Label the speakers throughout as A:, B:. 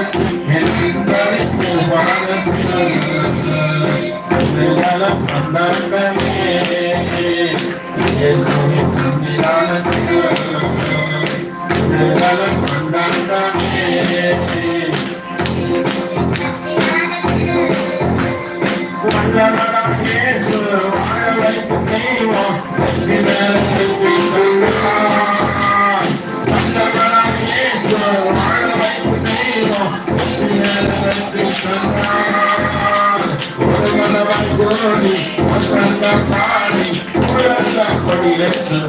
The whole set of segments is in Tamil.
A: Thank you. Krishna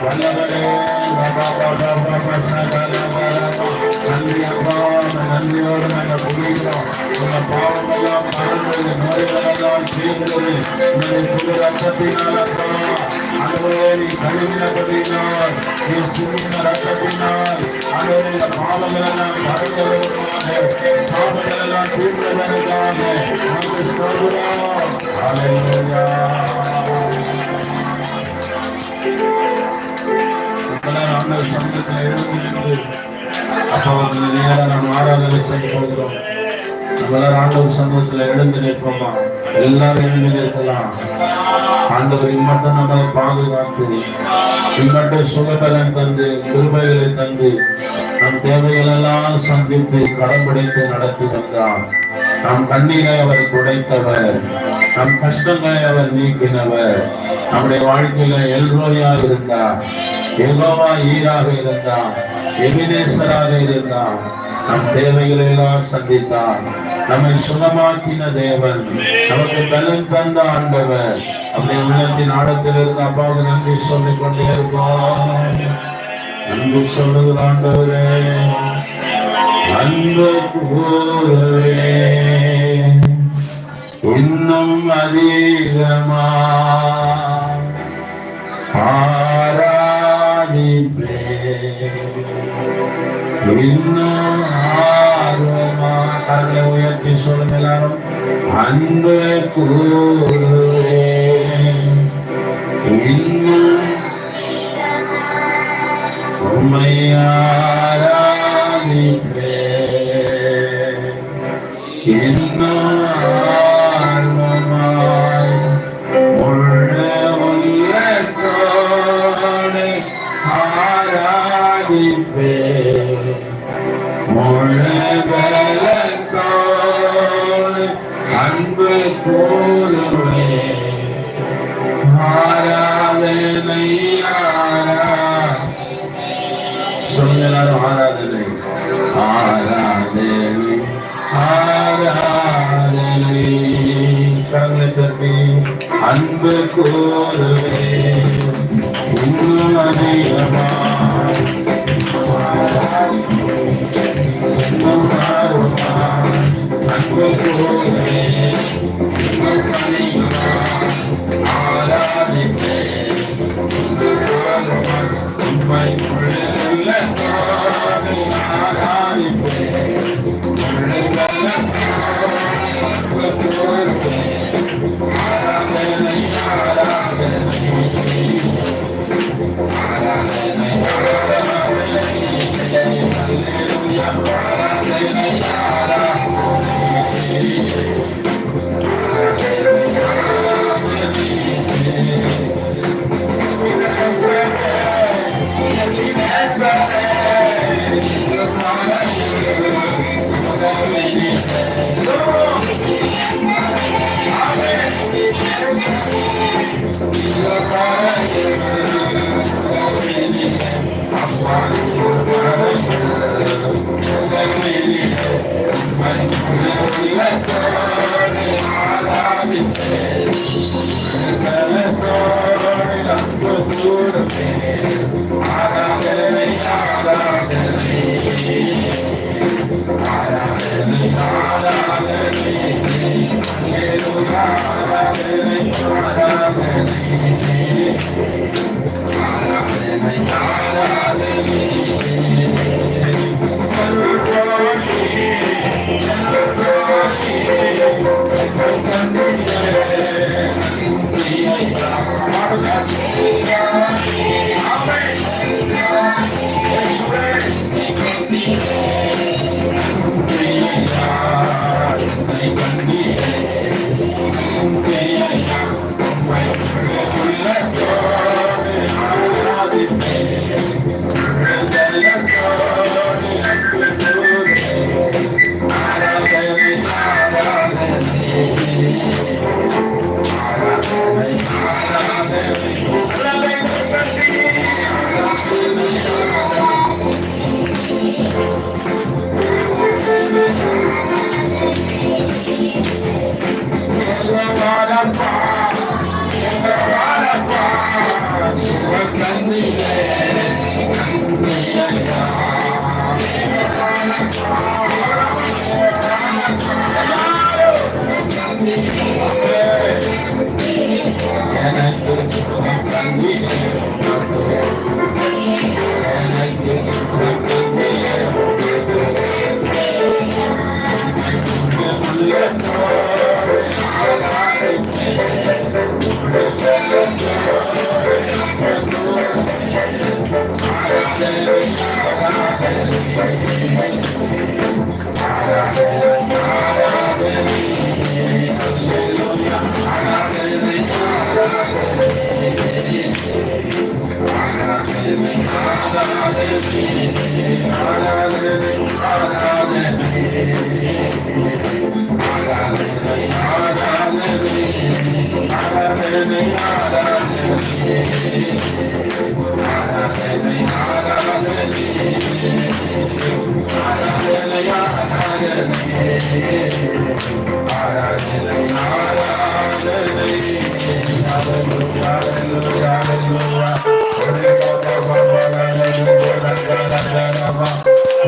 A: வல்லவரே பாபா நன்றியோடு நாங்கள் புரிகிறோம் உங்க பாவமெல்லாம் மறந்தது நோய்களெல்லாம் தீர்ந்தது புது ரத்தத்தினால் அதுவே நீ கழுவினபடினால் நீ சிந்தின ரத்தத்தினால் அதுவே இந்த பாவங்களெல்லாம் மறந்ததற்காக சாபங்களெல்லாம் தீர்ந்ததற்காக நாங்கள் சொல்கிறோம் ஹalleluya இப்பெல்லாம் நாங்கள் சமூகத்தில் எழுந்து அப்போ அந்த நேரம் நம்ம ஆராதனை செய்ய போகிறோம் நம்மளாம் ஆண்டவர் சமூகத்தில் எழுந்து நிற்போமா எல்லாரும் எழுந்து நிற்கலாம் ஆண்டவர் இம்மட்டும் நம்மை பாதுகாத்து இம்மட்டும் சுகபலன் தந்து கிருபைகளை தந்து நம் தேவைகள் எல்லாம் சந்தித்து கடன்படைத்து நடத்தி வந்தார் நம் கண்ணீரை அவர் குடைத்தவர். நம் கஷ்டங்களை அவர் நீக்கினவர். நம்முடைய வாழ்க்கையில எல்ரோயா இருந்தார். எகோவா ஈராக இருந்தான் எபினேசராக இருந்தான் நம் தேவைகளை எல்லாம் சந்தித்தான் நம்மை சுகமாக்கின தேவன். நமக்கு பலன் தந்த ஆண்டவர். அப்படி உள்ளத்தின் ஆழத்தில் இருந்து அப்பாவுக்கு நன்றி சொல்லிக் கொண்டே இருக்கோம் நன்றி சொல்லுகிற ஆண்டவரே. அன்பு கூறவே. இன்னும் அதிகமா ஆ. ஆராதிப்பே இன்னும் ஆர்வமா கரங்களை உயர்த்தி சொல்லும் எல்லாரும் அன்பு கூறுவே இன்னும் அன்பு கூறுவே ஆராதனை ஆராதனை சொல்லுங்க எல்லாரும் ஆராதனை ஆராதனை ஆராதனை கரங்களை தட்டி அன்பு அதிகமா Yeah.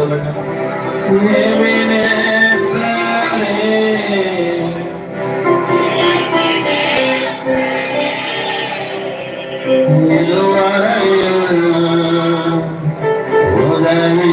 A: சொல்லுங்க உதவி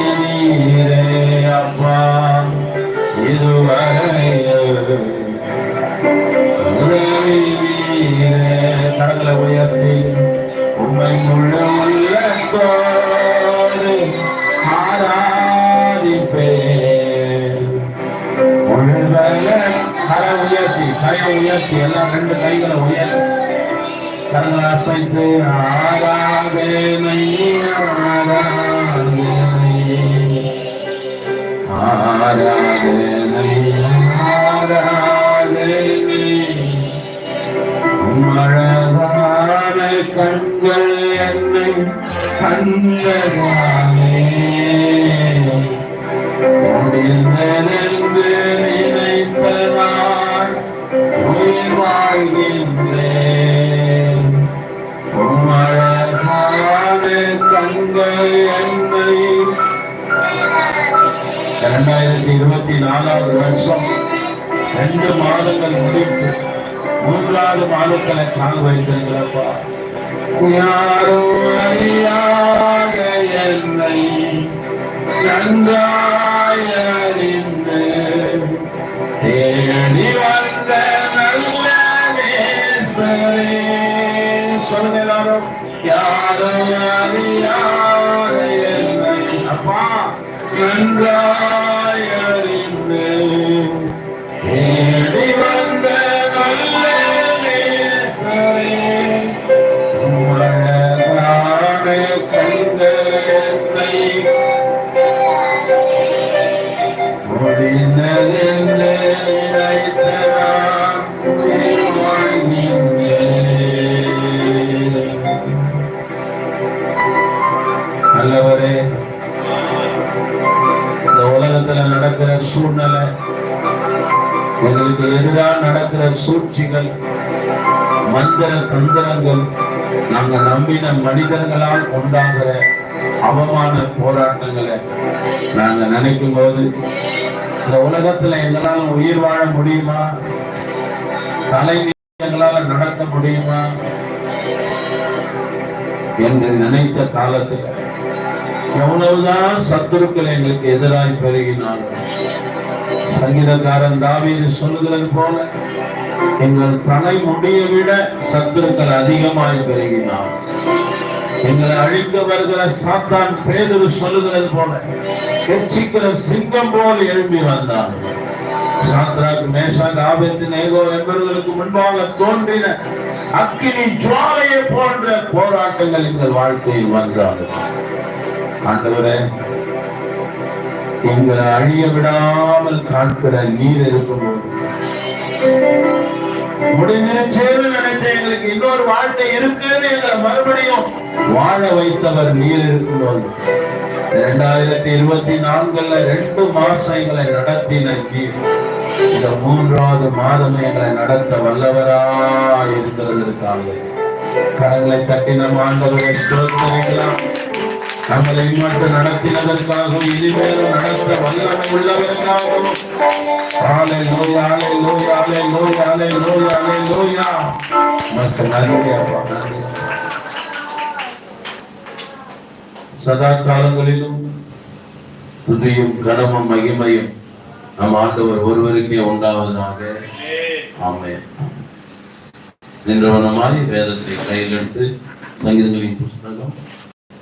A: கரங்களை அசைத்து ஆராதனை ஆராதனை ஆராதனை ஆராதனை மழகான கண்கள் என்னை கண்டதானே முடிந்ததென்று நினைத்தனால் உயிர் வாழ்கின்றேன் கண்கள் என்னை இரண்டாயிரத்தி இருபத்தி நாலாவது வருஷம் ரெண்டு மாதங்கள் முடித்து மூன்றாவது மாதங்களை கால் வைத்திருக்கிறப்பா. யாரும் அறியாத என்னை நன்றாய் நல்லவரே இந்த உலகத்துல நடக்கிற சூழ்நிலை எங்களுக்கு எதிராக நடக்கிற சூழ்ச்சிகள் மந்திர தந்திரங்கள் நாங்க நம்பின மனிதர்களால் உண்டாகிற அவமான போராட்டங்களை நாங்க நினைக்கும் போது இந்த உலகத்துல எங்களால உயிர் வாழ முடியுமா? தலை எங்களால நடக்க முடியுமா? என்று நினைத்த காலத்துல எவ்வளவுதான் சத்துருக்கள் எங்களுக்கு எதிராய் பெருகினாலும் சங்கீதக்காரன் தாவீது சொல்லுகிறது போல எங்கள் தலை முடிய விட சத்துருக்கள் அதிகமாய் பெருகினார். எங்களை அழிக்க வருகிற சாத்தான் பேதரு சொல்லுகிறது போல எச்சிக்கிற சிங்கம் போல் எழும்பி வந்தான் சாத்ராக் மேஷாக் ஆபத்து நேகோ என்பவர்களுக்கு முன்பாக தோன்றின அக்கினி ஜுவாலையை போன்ற போராட்டங்கள் எங்கள் வாழ்க்கையில் வந்தார்கள். ஆண்டவரே எங்களை அழிய விடாமல் காக்கிற நீர் இருக்கும்போது முடிஞ்சிருச்சேன்னு நினைச்ச எங்களுக்கு இன்னொரு வாழ்க்கை இருக்குன்னு எங்களை மறுபடியும் வாழ வைத்தவர் நீர் இருக்கும்போது இரண்டாயிரத்தி இருபத்தி நான்குல ரெண்டு மாசம் எங்களை நடத்தின நீர். இந்த மூன்றாவது மாதம் எங்களை நடத்த வல்லவரா இருக்கிறதற்காக கரங்களை தட்டி நம் ஆண்டவரை நம்மளை மட்டும் நடத்தினதற்காகவும் இனிமேலும் நடத்த வல்லமை உள்ளதற்காகவும் ஆலை நோய் ஆலை நோய் ஆலை நோய் ஆலை நோய் ஆலை நோயா மற்ற நன்றி சதா காலங்களிலும் துதியும் கடமும் மகிமையும் நம் ஆண்டவர் ஒருவருக்கே உண்டாவதாக. ஆமென். நின்றவனமாய் வேதத்தை கையில் எடுத்து சங்கீதங்களின் புஸ்தகம்